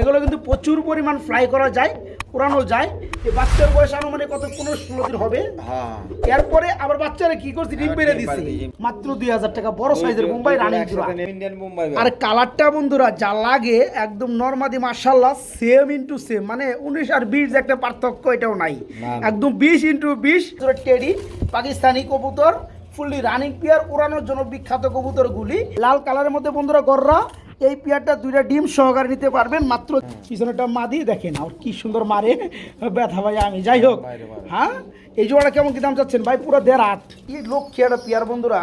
এগুলো কিন্তু প্রচুর পরিমাণ ফ্লাই করা যায় উড়ানো যায়। এই বাচ্চার বয়স আনুমানিক কত? পনেরো ষোলো দিন হবে। হ্যাঁ। এরপরে আবার বাচ্চারা কি করছে? ডিম পেরে ডিম দিচ্ছে মাত্র দুই হাজার টাকা বড় সাইজের মুম্বাই রানিং আর কালারটা বন্ধুরা যা লাগে একদম নর্মাদি মার্শাল্লাহ সেম ইন্টু সেম মানে উনিশ আর বিশ যে একটা পার্থক্য এটাও নাই। একদম বিশ ইন্টু বিশ টেডি পাকিস্তানি কবুতর ফুললি রানিং পেয়ার উড়ানোর জন্য বিখ্যাত কবুতরগুলি। লাল কালারের মধ্যে বন্ধুরা গররা এই পেয়ারটা দুইটা ডিম সহকারে নিতে পারবেন মাত্র পিছনেটা মাদি দেখেন আর কি সুন্দর মারে। ব্যথা ভাই আমি যাই হোক। হ্যাঁ? এই জোড়াটা কেমন কি দাম চাচ্ছেন? ভাই পুরো দেড় আট। কি লক্ষ্যে একটা পেয়ার বন্ধুরা?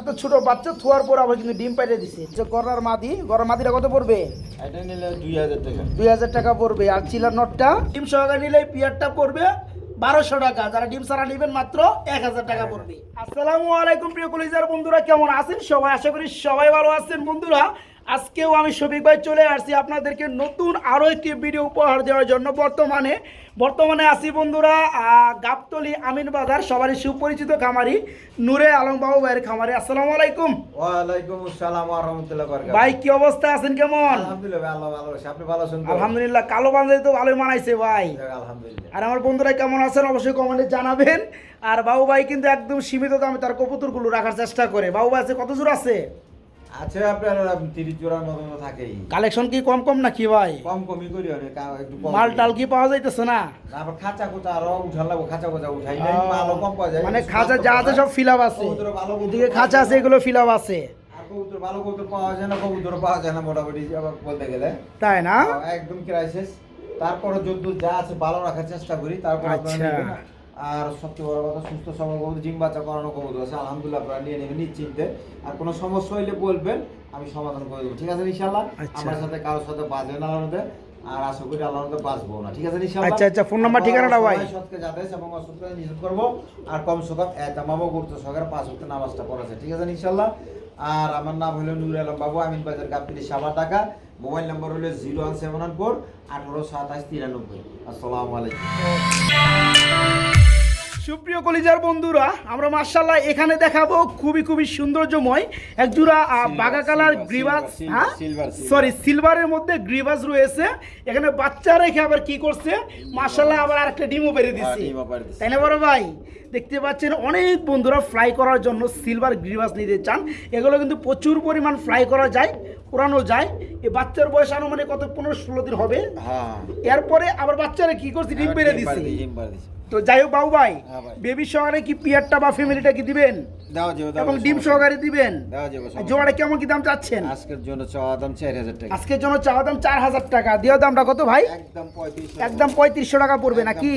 এত ছোট বাচ্চা থোয়ার পর আবার কিন্তু ডিম পাইরে দিছে। যে গড়ার মাদি গড়ার মাদিটা কত পড়বে? এটা নিলে দুই হাজার টাকা। দুই হাজার টাকা পড়বে। আর চিলার নটটা? ডিম সহকারে নিলে এই পিয়ারটা পড়বে বারোশো টাকা। যারা ডিম সারা নেবেন মাত্র এক হাজার টাকা পড়বে। আসসালামু আলাইকুম প্রিয় কলিজার বন্ধুরা কেমন আছেন? সবাই আশা করি সবাই ভালো আছেন। বন্ধুরা আজকেও আমি শফিক ভাই চলে আসছি আপনাদেরকে নতুন আরও একটি ভিডিও উপহার দেওয়ার জন্য। বর্তমানে বর্তমানে আসি বন্ধুরা গাবতলি আমিন বাজার সবারই সুপরিচিত খামারি নূরে আলম বাবু ভাইয়ের খামারি। আসসালামু আলাইকুম। ওয়ালাইকুম আসসালাম ওয়া রাহমাতুল্লাহি বারাকাতুহু। ভাই কি অবস্থা আছেন কেমন? আলহামদুলিল্লাহ ভালো ভালো আছি। আপনি ভালো আছেন আলহামদুলিল্লাহ কালো পাঞ্জাবি তো ভালোই মানাইছে ভাই। আলহামদুলিল্লাহ। আর আমার বন্ধুরা কেমন আছেন অবশ্যই কমেন্টে জানাবেন। আর বাবু ভাই কিন্তু একদম সীমিত দামে তার কবুতরগুলো রাখার চেষ্টা করে। বাবু ভাই আছে কত জোর আছে? আছে আপনার তিরিশ জোড়ার মতো তো থাকেই। কালেকশন কি কম কম নাকি ভাই? কম কমই করি অনেক একটু মাল টাল কি পাওয়া যাইতেছে না? তারপর খাঁচা কোচা আরও উঠান লাগবো খাঁচা কোচা উঠাই নাই মালও কম পাওয়া যায়। মানে খাঁচা যা আছে সব ফিল আপ আছে। এদিকে খাঁচা আছে এগুলো ফিল আপ আছে। আর কবুতর ভালো কবুতর পাওয়া যায় না কবুতর পাওয়া যায় না মোটামুটি আবার বলতে গেলে। তাই না? একদম ক্রাইসিস তারপরে যদ্দূর যা আছে ভালো রাখার চেষ্টা করি তারপর আচ্ছা। আর সবচেয়ে বড় কথা সুস্থ সবল কবুতর জিম বাচ্চা করানো কবুতর আছে। আলহামদুলিল্লাহ আপনারা নিয়ে নেবেন নিশ্চিন্তে। আর কোনো সমস্যা হইলে বলবেন আমি সমাধান করে দেবো। ঠিক আছে ইনশাল্লাহ আচ্ছা। আমার সাথে কারোর সাথে বাজবে না মধ্যে, আর আশা করি আল্লাহর মধ্যে বাঁচবো না। ঠিক আছে ইনশাল্লাহ আচ্ছা, আচ্ছা, ফোন নাম্বার, ঠিকানাটা ভাই। সৎকে যাদেশ এবং অসৎকে নিষেধ করব। আর কম সকাল এতামাবো গুরুত্ব সহকারে পাঁচ ওয়াক্ত নামাজটা পড়াছে ঠিক আছে ইনশাল্লাহ আর আমার নাম হলো নুর আলম বাবু আমিন বাজার কাপ্তিরি সাবা টাকা মোবাইল নম্বর হলো zero one seven one four আঠারো সাতাশ তিরানব্বই। আসসালামু আলাইকুম। সুপ্রিয় কলিজার বন্ধুরা আমরা মার্শাল্লাহ এখানে দেখাবো খুবই খুবই সৌন্দর্যময় এক জোড়া বাঘা কালার গ্রিবাস হ্যাঁ. সরি সিলভারের মধ্যে গ্রিবাস রয়েছে। এখানে বাচ্চা রেখে আবার কি করছে? মার্শাল্লাহ আবার আরেকটা ডিমও বেড়ে দিচ্ছে হ্যাঁ, দিছে। তাই না বড় ভাই? দেখতে পাচ্ছেন অনেক বন্ধুরা ফ্লাই করার জন্য সিলভার গ্রিবাস নিতে চান। এগুলো কিন্তু প্রচুর পরিমাণ ফ্লাই করা যায় উড়ানো যায়। এই বাচ্চার বয়স আনুমানিক কত? পনেরো ষোলো দিন হবে। হ্যাঁ। এরপরে আবার বাচ্চারা কি করছে? ডিম বেড়ে দিচ্ছে তো যাই হোক বাবু ভাই হ্যাঁ বেবি সহকারে কি পিয়ারটা বা ফ্যামিলিটা কি দিবেন? এবং ডিম সহকারে দিবেন? জোয়ারে জোড়াটা কেমন কি দাম চাচ্ছেন। আজকের জন্য চাওয়া দাম চার হাজার টাকা। আজকের জন্য চাওয়া দাম চার হাজার টাকা। দেওয়া দামটা কত ভাই? একদম একদম পঁয়ত্রিশশো টাকা পড়বে নাকি?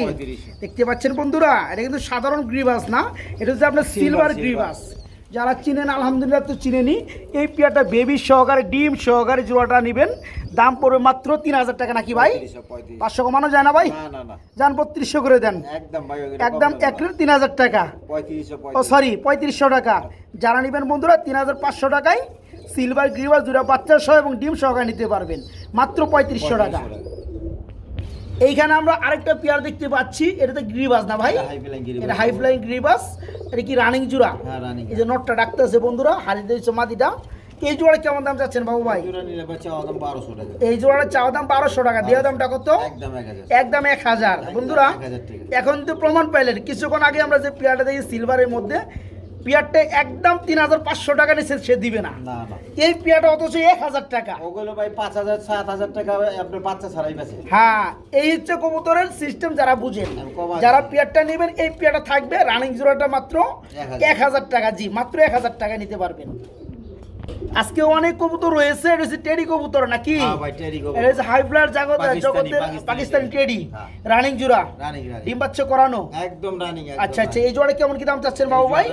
দেখতে পাচ্ছেন বন্ধুরা এটা কিন্তু সাধারণ গ্রিবাস না? এটা হচ্ছে আপনার সিলভার silver। যারা চিনেন আলহামদুলিল্লাহ তো চিনেনি এই পিয়ারটা বেবি সহকারে ডিম সহকারে জোড়াটা নেবেন। দাম পড়বে মাত্র তিন হাজার টাকা নাকি ভাই? পাঁচশো কমানো যায় না ভাই? যান বত্রিশশো করে দেন। একদম একদম এক তিন হাজার টাকা। ও সরি পঁয়ত্রিশশো টাকা। যারা নেবেন বন্ধুরা তিন হাজার পাঁচশো টাকায় সিলভার গ্রিভার দুটা বাচ্চা সহ এবং ডিম সহকারে নিতে পারবেন। মাত্র পঁয়ত্রিশশো টাকা। এইখানে আমরা আরেকটা পেয়ার দেখতে পাচ্ছি এটাতে গ্রিবাস না ভাই? এটা হাই ফ্লাইং গ্রিবাস এটা কি রানিং জোড়া? হ্যাঁ, এই যে নটটা ডাকতেছে বন্ধুরা হারি দিয়েছে মাদিটা এই জোড়া কেমন দাম যাচ্ছেন বাবু ভাই? জোড়া এই জোড়াটা চাওয়া দাম বারোশো টাকা। দেওয়া দামটা কত? একদম এক হাজার। বন্ধুরা। এখন তো প্রমাণ পাইলেন। কিছুক্ষণ আগে আমরা যে পেয়ারটা দেখি সিলভারের মধ্যে পেয়ারটা একদম তিন হাজার পাঁচশো টাকা নিচে সে দিবে না। এই পিয়ারটা অথচ এক হাজার টাকা। ওগুলো ভাই পাঁচ হাজার সাত হাজার টাকা আপনার বাচ্চা ছাড়াই হ্যাঁ এই হচ্ছে কবুতরের সিস্টেম যারা বুঝেন। যারা পিয়ারটা নেবেন এই পিয়ারটা থাকবে রানিং জোড়াটা মাত্র। এক হাজার টাকা। জি মাত্র এক হাজার টাকা নিতে পারবেন। আজকে অনেক কবুতর রয়েছে এটা হচ্ছে টেডি কবুতর নাকি? হ্যাঁ। এটা হচ্ছে হাই ফ্লায়ার জগৎ জগতের পাকিস্তানি টেডি। হ্যাঁ। রানিং ডিম বাচ্চা করানো? একদম রানিং আচ্ছা আচ্ছা এই জোড়া কেমন কি দাম চাচ্ছেন বাবু ভাই?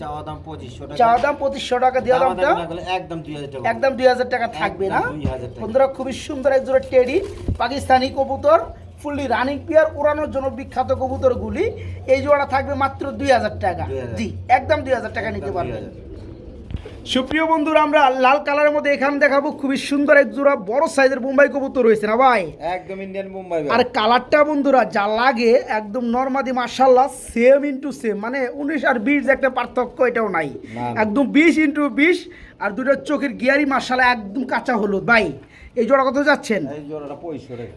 চাওয়া দাম পঁচিশশো টাকা। চাওয়া দাম পঁচিশশো টাকা দেওয়া দামটা একদম দুই হাজার টাকা। একদম দুই হাজার টাকা থাকবে না? একদম 2000 টাকা। বন্ধুরা খুবই সুন্দর এক জোড়া টেডি পাকিস্তানি কবুতর ফুললি রানিং পেয়ার উড়ানোর জন্য বিখ্যাত কবুতরগুলি। এই জোড়া থাকবে মাত্র দুই হাজার টাকা। জি একদম দুই হাজার টাকা নিতে পারবেন। 2000 সুপ্রিয় বন্ধুরা আমরা লাল কালারের মধ্যে এখানে দেখাবো খুবই সুন্দর এক জোড়া বড় সাইজের মুম্বাই কবুতর রয়েছে না ভাই? একদম ইন্ডিয়ান মুম্বাই আর কালারটা বন্ধুরা যা লাগে একদম নর্মাদি মার্শাল্লাহ সেম ইন্টু সেম মানে উনিশ আর বিশ যে একটা পার্থক্য এটাও নাই। একদম বিশ ইন্টু বিশ আর দুটো চোখের গিয়ারি মার্শাল্লাহ একদম কাঁচা হলুদ। ভাই এই জোড়া কত যাচ্ছেন?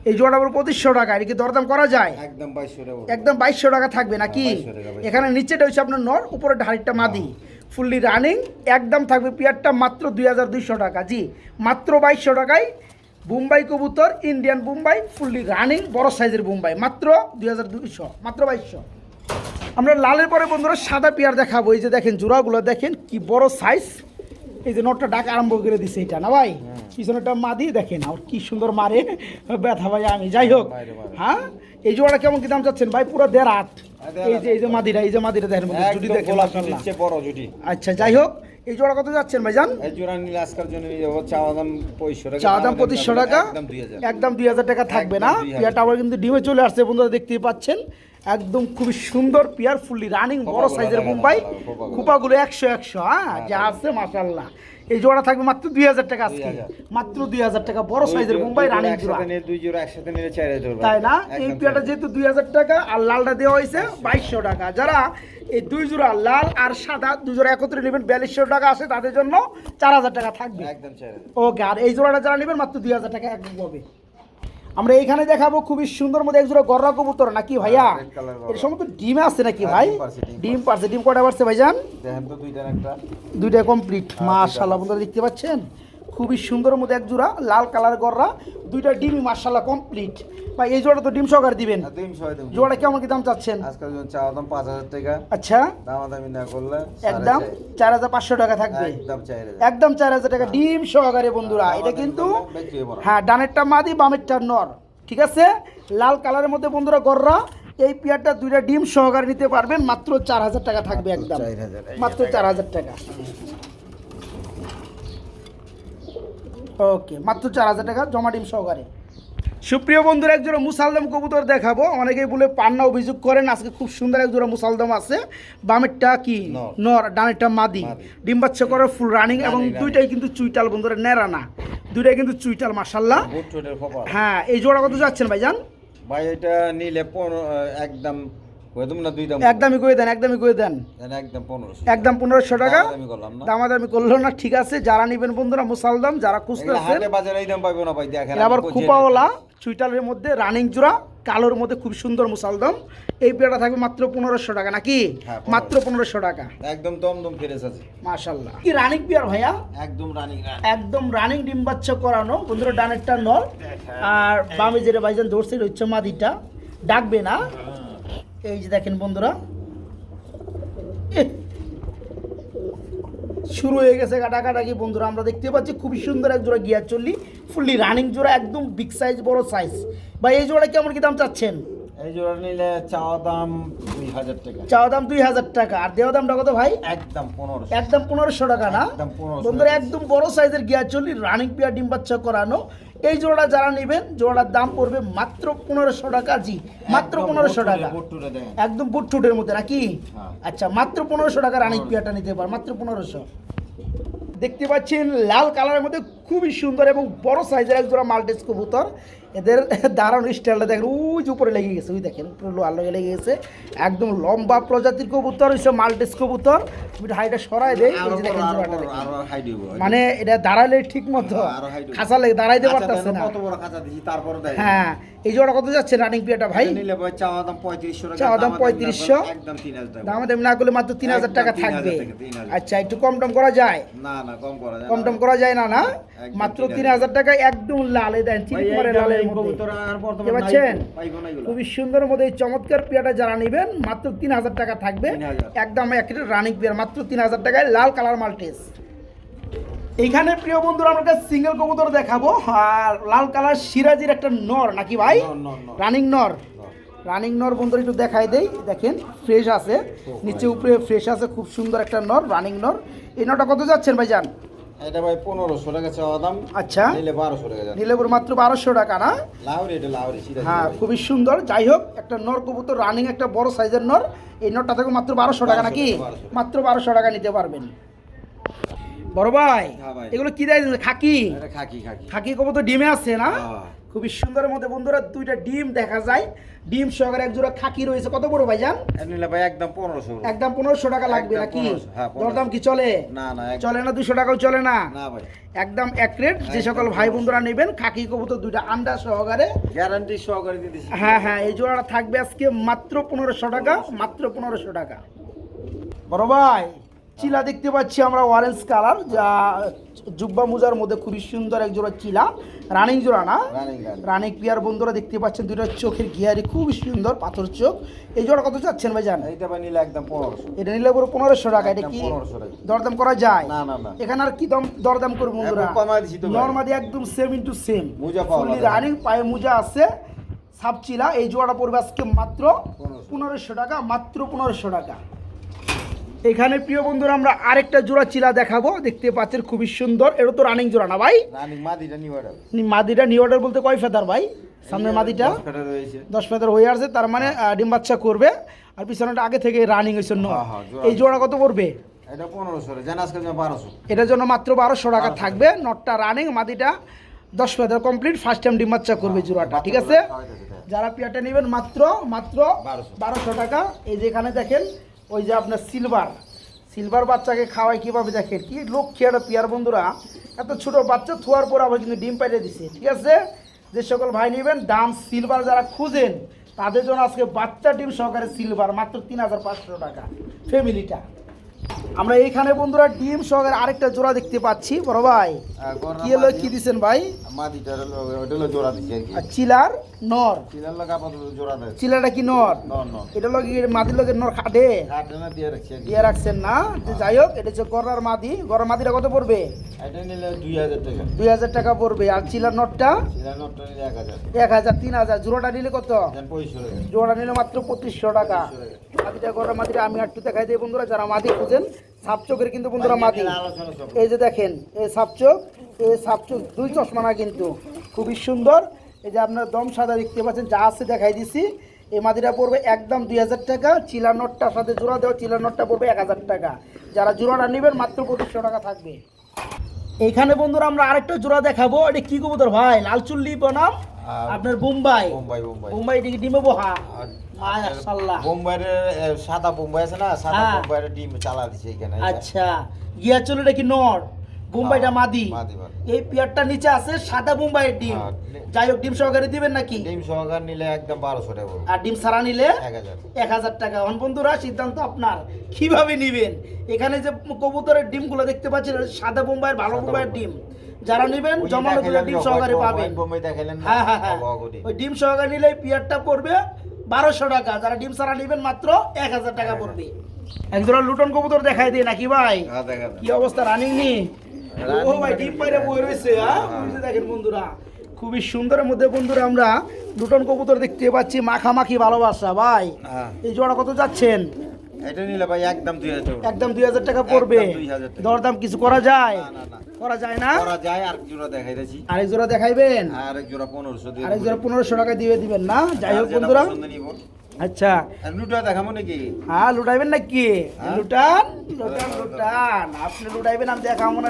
এই জোড়া পঁচিশশো টাকা। এটা কি দরদাম করা যায়? একদম বাইশশো টাকা একদম বাইশশো টাকা থাকবে নাকি? 2200 টাকা, 2200 এখানে নিচেটা হচ্ছে আপনার নর উপরে ঢাড়িটা মাদি। ফুললি রানিং একদম থাকবে পিয়ারটা মাত্র দুই হাজার দুইশো টাকা। জি মাত্র বাইশশো টাকায় বুম্বাই কবুতর ইন্ডিয়ান বুম্বাই ফুললি রানিং বড় সাইজের বুম্বাই মাত্র দুই হাজার দুইশো মাত্র বাইশশো। আমরা লালের পরে বন্ধুরা সাদা পেয়ার দেখাবো। এই যে দেখেন জোড়াগুলো দেখেন কি বড় সাইজ এই যে নটটা ডাক আরম্ভ করে দিছে এটা না ভাই? পিছনেটা মাদি দেখেন আর কি সুন্দর মারে। ব্যথা ভাই আমি যাই হোক। হ্যাঁ? এই জোড়াটা কেমন কি দাম চাচ্ছেন ভাই? পুরো দেড় দেড় এই যে এই যে মাদিরা এই যে মাদিরা দেখেন জুটি দেখেন। বড় জুটি। আচ্ছা যাই হোক এই জোড়া কত যাচ্ছেন ভাইজান? এই জোড়া নিলে আজকের জন্য নিয়ে যাব চাওয়া দাম পঁয়ষট্টি টাকা চা দাম পঁচিশশো টাকা একদম দুই হাজার। টাকা থাকবে না। একদম 2000 পিয়ারটা আবার কিন্তু ডিমে চলে আসছে বন্ধুরা দেখতেই পাচ্ছেন। একদম খুবই সুন্দর পিয়ার ফুললি রানিং বড় সাইজের মুম্বাই। খোপাগুলো। একশো একশো হ্যাঁ যা আছে মাসাল্লাহ এই জোড়া থাকবে মাত্র দুই হাজার টাকা আজকে। মাত্র দুই হাজার টাকা বড় সাইজের মুম্বাই রানিং জোড়া। দুই জোড়া একসাথে নিলে চার হাজার তাই না? এই পেয়ারটা যেহেতু দুই হাজার টাকা আর লালটা দেওয়া হয়েছে বাইশশো টাকা। যারা এই দুই জোড়া লাল আর সাদা দুই জোড়া একত্রে নেবেন বিয়াল্লিশশো টাকা আছে তাদের জন্য চার হাজার টাকা থাকবে। একদম ওকে আর এই জোড়াটা যারা নেবেন মাত্র দুই হাজার টাকা একদম হবে। আমরা এখানে দেখাবো খুবই সুন্দর মধ্যে একজোড়া গররা কবুতর নাকি ভাইয়া? হ্যাঁ, এর সময় তো ডিমে আছে নাকি হ্যাঁ, ভাই? ডিম পারছে, ডিম কটা পারছে ভাইজান? দেখেন তো দুইটা একটা। দুইটা কমপ্লিট মাশাআল্লাহ মাশাল্লাহ বন্ধুরা দেখতে পাচ্ছেন? খুবই সুন্দর মধ্যে এক জোড়া লাল কালার গররা দুইটা ডিমই মাশাল্লাহ কমপ্লিট ভাই এই জোড়া তো ডিম সহকারে দিবেন? আর দুই ছয় দেবো। জোড়া কেমন কি দাম চাচ্ছেন? আজকের জন্য চাওয়া দাম পাঁচ হাজার টাকা। আচ্ছা। দামাদামি না করলে একদম চার। চার হাজার পাঁচশো টাকা থাকবে। একদম চার হাজার। একদম চার হাজার টাকা ডিম সহকারে বন্ধুরা এটা কিন্তু। হ্যাঁ ডানেরটা মাদি বামেরটা নর ঠিক আছে? লাল কালারের মধ্যে বন্ধুরা গররা এই পেয়ারটা দুইটা ডিম সহকারে নিতে পারবেন মাত্র চার হাজার টাকা থাকবে একদম। 4000 মাত্র চার হাজার টাকা। ওকে মাত্র চার হাজার টাকা জমা ডিম সহকারে সুপ্রিয় বন্ধুরা একজোড়া মুসালদম কবুতর দেখাবো অনেকেই বলে পান্না অভিযোগ করেন আজকে খুব সুন্দর একজোড়া মুসালদম আছে বামেরটা কি নর। নর ডানেরটা মাদি। ডিম বাচ্চা করে ফুল রানিং এবং। দুইটাই কিন্তু চুইটাল বন্ধুরা নেড়া না দুইটাই কিন্তু চুইটাল মাসাল্লাহ। হ্যাঁ এই জোড়া কত যাচ্ছেন ভাই ভাইজান ভাই এটা নিলে একদম একদমই করে দেন একদমই করে দেন। একদম পনেরোশো। টাকা। আমি দামাদামি করল না ঠিক আছে যারা নিবেন বন্ধুরা মুসালদম যারা খুঁজতেছেন আবার চুইটালের মধ্যে রানিং জোড়া কালোর মধ্যে খুব সুন্দর মুসালদম এই পেয়ারটা থাকবে মাত্র পনেরোশো টাকা নাকি? হ্যাঁ, মাত্র পনেরোশো টাকা। একদম দমদম ফেরেস আছে। মাশাল্লাহ কি রানিং পেয়ার ভাইয়া? একদম রানিং একদম রানিং ডিম বাচ্চা করানো বন্ধুরা ডানেরটা নর আর বামে যেটা ভাইজান ধরছে হচ্ছে মাদিটা। ডাকবে না? এই যে দেখেন বন্ধুরা শুরু হয়ে গেছে কাটাকাটাকি বন্ধুরা। আমরা দেখতে পাচ্ছি খুবই সুন্দর এক জোড়া গিয়ার চল্লি ফুললি রানিং জোড়া একদম বিগ সাইজ বড় সাইজ ভাই এই জোড়া কেমন কি দাম চাচ্ছেন? এই জোড়া নিলে চাওয়া দাম দুই হাজার টাকা। চাওয়া দাম দুই হাজার টাকা। আর দেওয়া দামটা কত ভাই? একদম পনেরোশো। একদম পনেরোশো টাকা না? একদম 1500 বন্ধুরা একদম বড় সাইজের গিয়ার চল্লি রানিং পেয়ার ডিম বাচ্চা করানো। এই জোড়া যারা নেবেন জোড়ার দাম পড়বে মাত্র পনেরোশো টাকা জি মাত্র পনেরোশো টাকা। একদম বুট টুটের মধ্যে নাকি হ্যাঁ। আচ্ছা মাত্র পনেরোশো টাকা রানিক পিয়াটা নিতে পার মাত্র পনেরোশো দেখতে পাচ্ছেন লাল কালারের মধ্যে খুবই সুন্দর এবং বড় সাইজের এক জোড়া মাল্টিস কবুতর। এদের দাঁড়ানো স্টাইলটা দেখেন ওই যে উপরে লেগে গেছে ওই দেখেন উপরে লোহার লগে লেগে গেছে। একদম লম্বা প্রজাতির কবুতর হচ্ছে মাল্টিস কবুতর। হাইটা সরাই দেয় যে দেখেন জোড়াটা দেখেন। মানে এটা দাঁড়ালে ঠিক মতো হ্যাঁ। খাঁচা লেগে দাঁড়াইতে আচ্ছা, পারতেছে না। কত বড় খাঁচা দিছি, তারপরে হ্যাঁ এই জোড়া কত যাচ্ছে রানিং পিয়াটা ভাই? এটা নিলে ভাই চাওয়া দাম 3500 টাকা, চাওয়া দাম দামাদামি না 3500 করলে একদম 3000 দাম দাম না করলে মাত্র তিন হাজার একদম টাকা থাকবে। আচ্ছা একটু কম টম করা যায়? না, না, কম করা যায় কম না। টম করা যায় না না? মাত্র তিন হাজার টাকায় একদম লালে দেন ভাই, চিনি এই করে দামে লালের মধ্যে। কবুতর আর বর্তমানে বুঝতে নাই, পারছেন? পাইবো না এগুলো। খুবই সুন্দর মধ্যে এই চমৎকার পেয়াটা যারা নেবেন মাত্র তিন হাজার টাকা থাকবে। একদম একটা রানিং পেয়ার মাত্র তিন হাজার টাকায় লাল কালার মাল্টেস এইখানে প্রিয় বন্ধুরা আমরা সিঙ্গেল কবুতর দেখাবো। আর লাল কালার সিরাজির একটা নর নাকি ভাই। রানিং নর। রানিং নর বন্ধুরা একটু দেখাই দেই। দেখেন ফ্রেশ আছে। নিচে উপরে ফ্রেশ আছে খুব সুন্দর একটা নর রানিং নর। এই নটা কত যাচ্ছেন ভাইজান? এটা ভাই 1500 টাকা চাওয়া দাম, আচ্ছা। নিলে 1200 টাকা। নিলেপুর মাত্র বারোশো টাকা না? লাউরি এটা লাউরি হ্যাঁ। খুবই সুন্দর। যাই হোক একটা নর কবুতর রানিং একটা বড় সাইজের নর। এই নরটা থেকে মাত্র বারোশো টাকা নাকি? টাকা, 1200 মাত্র বারোশো টাকা নিতে পারবেন। বড় ভাই হ্যাঁ এগুলো কি দেয়? খাকি? খাকি, খাকি। খাকি কবুতর ডিমে আছে না? হ্যাঁ। খুবই সুন্দরের মধ্যে বন্ধুরা দুইটা ডিম দেখা যায়। ডিম সহকারে এক জোড়া খাকি রয়েছে। কত বড় এটা নিলে ভাই একদম পনেরোশো একদম পনেরোশো টাকা লাগবে নাকি? 1500, হ্যাঁ, 1500 দরদাম কি চলে? না না চলে না দুশো টাকাও চলে না? না ভাই। একদম এক রেট যে সকল ভাই বন্ধুরা নেবেন খাকি কবুতর দুইটা আন্ডা সহকারে। গ্যারান্টি সহকারে দিতেছি হ্যাঁ হ্যাঁ এই জোড়াটা থাকবে আজকে মাত্র পনেরোশো টাকা মাত্র পনেরোশো টাকা। বড় ভাই। চিলা দেখতে পাচ্ছি আমরা অরেঞ্জ কালার যা জুব্বা মুজার মধ্যে খুবই সুন্দর এক জোড়া চিলা। রানিং জোড়া না? রানিং পিয়ার বন্ধুরা দেখতে পাচ্ছেন দুটো চোখের গিয়ারি খুবই সুন্দর পাথর চোখ। এই জোড়া কত চাচ্ছেন ভাই জান ভাই নিলে একদম পনেরোশো। এটা নিলে পুরো পনেরোশো টাকা এটা কি দরদাম করা যায়? না না না। এখানে আর কি দম দরদাম করব বন্ধুরা। নর্মালি একদম সেম ইন্টু সেম মোজা রানিং পায়ে মোজা আছে সাবচিলা এই জোড়াটা পড়বে আজকে মাত্র পনেরোশো টাকা মাত্র পনেরোশো টাকা। এখানে প্রিয় বন্ধুরা আমরা আরেকটা জোড়া চিলা দেখাবো। দেখতে পাচ্ছেন খুবই সুন্দর। এটা তো রানিং জোড়া না ভাই? মাদিটা নিউ অর্ডার বলতে কয় ফেদার ভাই? সামনের মাদিটা? রয়েছে। দশ ফেদার হয়ে আসছে তার মানে ডিম বাচ্চা করবে। আর পিছনেটা আগে থেকে রানিং হয়েছে হ্যাঁ, হ্যাঁ। এই জোড়া কত পড়বে? এটার জন্য মাত্র বারোশো টাকা থাকবে। নটটা রানিং মাদিটা দশ ফেদার কমপ্লিট ফার্স্ট টাইম ডিম বাচ্চা করবে জোড়াটা ঠিক আছে? যারা পেয়ারটা নেবেন মাত্র মাত্র বারোশো টাকা। এই যে এখানে দেখেন ওই যে আপনার সিলভার সিলভার বাচ্চাকে খাওয়াই কীভাবে দেখেন? কি লক্ষ্মী একটা পিয়ার বন্ধুরা, এত ছোট বাচ্চা থোয়ার পর আবার কিন্তু ডিম পাইলে দিছে, ঠিক আছে? যে সকল ভাই নেবেন, দাম সিলভার যারা খুঁজেন, তাদের জন্য আজকে বাচ্চা ডিম সহকারে সিলভার মাত্র তিন হাজার পাঁচশো টাকা ফ্যামিলিটা আমরা এইখানে বন্ধুরা ডিম সহকারে আরেকটা জোড়া দেখতে পাচ্ছি বড় ভাই। কি হলো কি দিছেন ভাই? মাদিটা ওটা হলো জোড়া আর চিলার নর। চিলার আপাতত জোড়া দেয়। চিলাটা কি নর? এটা লোক মাদির লোকের নর খাটে? কাটে না দিয়ে রাখছি দিয়ে রাখছেন না? যাই হোক এটা হচ্ছে গড়ার মাদি। গড়ার মাদিটা কত পড়বে? এটা নিলে দুই হাজার টাকা। দুই হাজার টাকা পড়বে। আর চিলার নটটা চিলার নোটটা নিলে এক হাজার। এক হাজার তিন হাজার। জোড়াটা নিলে কত? দেন পঁয়ষট্টি টাকা। জোড়া নিলে মাত্র পঁচিশশো টাকা। মাদিটা মাদিটা আমি একটু দেখাই দিই বন্ধুরা যারা মাদি খুঁজেন সাপ চোখের কিন্তু বন্ধুরা মাদি এই যে দেখেন এই সাপচোক এই সাপচোক দুই চশমা না কিন্তু খুবই সুন্দর। এই যে আপনার দম সাদা দেখতে পাচ্ছেন যা আছে দেখাই দিছি। এই মাদিটা পড়বে একদম দুই হাজার টাকা চিলা নোটটার সাথে জোড়া দেওয়া চিলা নোটটা পড়বে এক হাজার টাকা। যারা জোড়াটা নেবেন মাত্র পঁচিশশো টাকা থাকবে। এইখানে বন্ধুরা আমরা আরেকটা জোড়া দেখাবো এটা কি কবুতর ভাই? লাল চুল্লি বনাম? আপনার বোম্বাই। বোম্বাই বোম্বাই। ডিমে বহা। মাশাআল্লাহ। বোম্বাইয়ের সাদা বোম্বাই আছে না? সাদা। বোম্বাইয়ের ডিম চালা দিছে এখানে আচ্ছা। গিয়া চলে এটা কি নর? বোম্বাইটা মাদি। মাদি, মাদি। এই পেয়ারটা নিচে আছে সাদা বোম্বাইয়ের ডিম। যাই হোক ডিম সহকারে দিবেন নাকি? ডিম সহকার নিলে একদম বারোশো টাকা আর ডিম সারা নিলে এক হাজার। টাকা। অন বন্ধুরা সিদ্ধান্ত আপনার। কীভাবে নিবেন? এখানে যে কবুতরের ডিমগুলো দেখতে পাচ্ছেন সাদা বোম্বাইয়ের ভালো বোম্বাইয়ের বোম্বাই। ডিম। যারা নেবেন জমানো ডিম সহকারে পাবেন? হ্যাঁ হ্যাঁ হ্যাঁ। ওই ডিম সহকারে নিলে পিয়ারটা পড়বে বারোশো টাকা যারা ডিম সারা নেবেন মাত্র এক হাজার টাকা পড়বে। একজোড়া লুটন কবুতর দেখাই দিয়ে নাকি ভাই? হ্যাঁ। কি অবস্থা রানিং নি? ও ভাই ডিম পাইরে বই রয়েছে হ্যাঁ? হ্যাঁ। দেখেন বন্ধুরা। খুবই সুন্দরের মধ্যে বন্ধুরা আমরা লুটন কবুতর দেখতে পাচ্ছি মাখামাখি ভালোবাসা ভাই। হ্যাঁ। এই জোড়া কত যাচ্ছেন? এটা নিলে ভাই একদম দুই হাজার একদম দুই হাজার টাকা পড়বে। একদম 2000 দরদাম কিছু করা যায়। করা যায় না? করা যায় আর জোড়া দেখাই দিয়েছি আরেক জোড়া দেখাইবেন? আর এক জোড়া পনেরোশো দিয়ে আরেক জোড়া পনেরোশো টাকা দিয়ে দিবেন না? যাই হোক বন্ধুরা। আচ্ছা। লুটা দেখাবো নাকি? হ্যাঁ লুটাইবেন নাকি? হ্যাঁ। লুটান লুটান লুটান। আপনি লুটাইবেন আমি দেখাবো না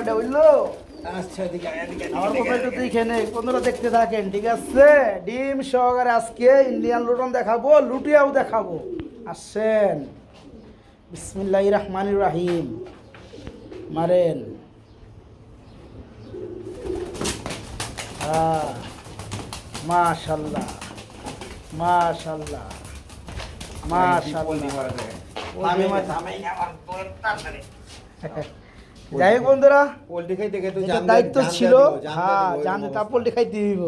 আচ্ছা এদিকে আয়, এদিকে আমার মোবাইলটা। দেখে নেই। বন্ধুরা দেখতে থাকেন ঠিক আছে? ডিম সহকারে আজকে ইন্ডিয়ান লুটন দেখাবো লুটিয়াও দেখাবো। আসেন। বিসমিল্লাহ রহমান রাহিম। মারেন হ্যাঁ মাশাল্লাহ মাশাল্লাহ। যাই হোক বন্ধুরা পোল্ট্রি খাইতে দায়িত্ব ছিল। হ্যাঁ জানতে তা পোল্ট্রি খাইতে দিব।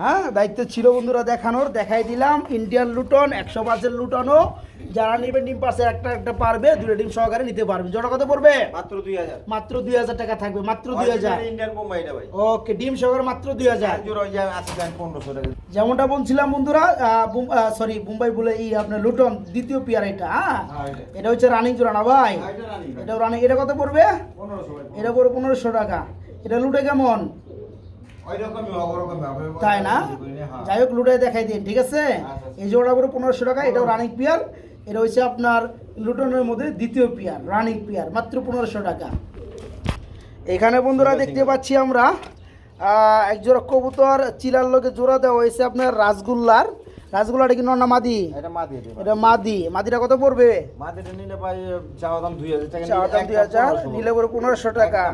হ্যাঁ দায়িত্ব ছিল বন্ধুরা দেখানোর দেখাই দিলাম। ইন্ডিয়ান লুটন একশো পার্সেন্ট লুটনও যারা নেবেন ডিম পাশে একটা একটা পারবে দুটো ডিম সহকারে নিতে পারবে। জোড়া কত পড়বে? মাত্র দুই হাজার। মাত্র দুই হাজার টাকা থাকবে মাত্র দুই হাজার। ইন্ডিয়ান ভাই। ওকে ডিম সহকারে মাত্র দুই হাজার। পনেরোশো টাকা। যেমনটা বলছিলাম বন্ধুরা সরি মুম্বাই বলে এই আপনার লুটন দ্বিতীয় পেয়ার এটা হ্যাঁ? হ্যাঁ, এটা। হচ্ছে রানিং জোড়া না ভাই? হ্যাঁ, এটা রানিং এটা কত পড়বে? এটা পড়বে পনেরোশো টাকা। এটা লুটে কেমন ওই রকমই, ওরকমই হবে। তাই না? হ্যাঁ। যাই হোক লুটাই দেখাই দিন ঠিক আছে? আচ্ছা। এই জোড়া পুরো পনেরোশো টাকা এটাও রানিং পিয়ার এটা হচ্ছে আপনার লুটনের মধ্যে দ্বিতীয় পিয়ার রানিং পিয়ার মাত্র পনেরোশো টাকা। এখানে বন্ধুরা দেখতে পাচ্ছি আমরা আহ, এক জোড়া কবুতর চিলার লোকে জোড়া দেওয়া হয়েছে আপনার রাসগোল্লার। রাসগোল্লাটা কি নর না মাদি? এটা মা দিয়ে দিবা এটা মাদি। মাদিটা কত পড়বে? মা দিয়ে নিলে ভাই চাওয়া দাম দুই হাজার টাকা চাওয়া দাম দুই হাজার নিলে পরে পনেরোশো টাকা।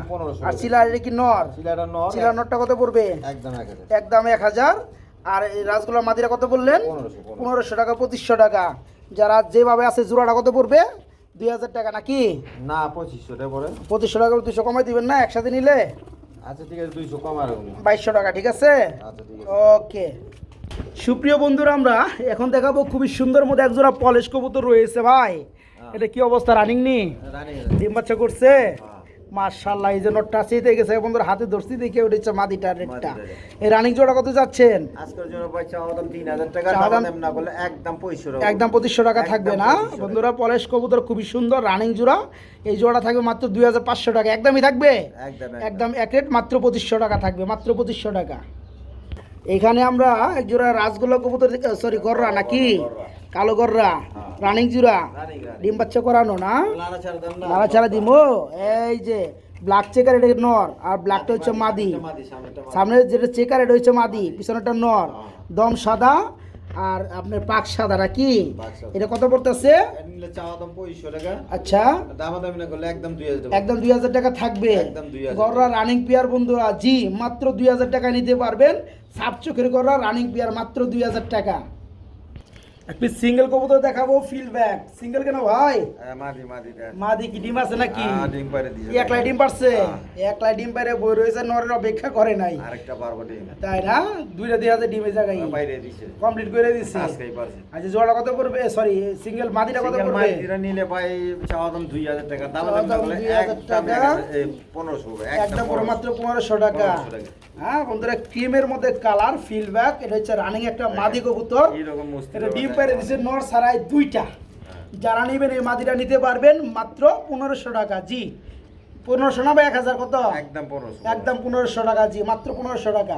আর এটা কি নর? চিলাটা নর নরটা কত পড়বে? একদম এক হাজার। একদম এক হাজার। আর এই রাসগোল্লার মাদিরা কত বললেন? পনেরোশো পনেরোশো। টাকা পঁচিশশো টাকা। যারা যেভাবে আছে জোড়াটা কত পড়বে? দুই হাজার টাকা নাকি? না পঁচিশশো টাকা পরে পঁচিশশো টাকা দুশো কমাই দিবেন না একসাথে নিলে? আচ্ছা ঠিক আছে দুইশো কম আর ওগুলো। বাইশশো টাকা ঠিক আছে? আচ্ছা ঠিক আছে। ওকে সুপ্রিয় বন্ধুরা আমরা এখন দেখাবো খুবই সুন্দর মধ্যে একজোড়া পলেশ কবুতর রয়েছে ভাই। এটা কি অবস্থা রানিং নি? ডিম বাচ্চা করছে? হ্যাঁ। মার্শাল্লাহ এই যে নোটটা চেতে গেছে। বন্ধুরা হাতে ধরছি দেখে উঠেছে মাদিটা রেটটা এই রানিং জোড়া কত যাচ্ছেন? আজকের জন্য হাজার টাকা দাম- না করলে একদম পঁচিশশো টাকা। একদম পঁচিশশো টাকা থাকবে না। বন্ধুরা পলেশ কবুতর খুবই সুন্দর রানিং জোড়া। এই জোড়া থাকবে মাত্র দুই হাজার পাঁচশো টাকা। একদমই থাকবে? একদম একদম। এক রেট মাত্র পঁচিশশো টাকা থাকবে মাত্র পঁচিশশো টাকা। এখানে আমরা জোড়া রাজগোল্লা কবুতর সরি গররা নাকি? কালো গররা। রানিং জোড়া। ডিম বাচ্চা করানো না? লাড়া ছাড়া নাড়া দিমো? এই যে ব্ল্যাক চেকার এটা নর আর ব্ল্যাকটা হচ্ছে মাদি। সামনে যেটা চেকার এটা হচ্ছে মাদি পিছনেটা নর। দম সাদা আর আপনার পাক সাদা নাকি? এটা কত পড়তেছে? আচ্ছা। একদম দুই হাজার টাকা। থাকবে। একদম 2000 গররা রানিং পেয়ার বন্ধুরা জি মাত্র দুই হাজার টাকা নিতে পারবেন। সাপ চোখের করা রানিং পেয়ার মাত্র দুই হাজার টাকা। একটি সিঙ্গেল কবুতর দেখাবো ফিল ব্যাগ সিঙ্গেল কেন ভাই? হ্যাঁ, মাদি মাদি মাদি কি ডিম আছে নাকি? হ্যাঁ, ডিম পাড়ে দিয়েছে। একলাই ডিম পারছে হ্যাঁ। একলাই ডিম পারে বই রয়েছে নরের অপেক্ষা করে নাই। আরেকটা পারব ডিম। তাই না? দুইটা দুই হাজার ডিমের জায়গায়। বাইরে দিছে। কমপ্লিট করে দিছি। আজকেই পারছে আচ্ছা জোড়া কত পড়বে? সরি সিঙ্গেল মাদিটা কত পড়বে? মাদিরা নিলে ভাই চাওয়া দাম দুই হাজার টাকা। দাম দাম না দাম করলে 2000 টাকা। পনেরোশো একটা পুরো মাত্র পনেরোশো টাকা। 1500 টাকা। হ্যাঁ বন্ধুরা ক্রিমের মধ্যে কালার ফিল ব্যাক এটা হচ্ছে রানিং একটা মাদি কবুতর। এটা ডিম পেরে দিচ্ছে নর সারাই দুইটা। যারা নেবেন এই মাদিটা নিতে পারবেন মাত্র পনেরোশো টাকা জি। পনেরোশো না বা এক হাজার কত? একদম পনেরোশো। একদম পনেরোশো টাকা জি মাত্র পনেরোশো টাকা।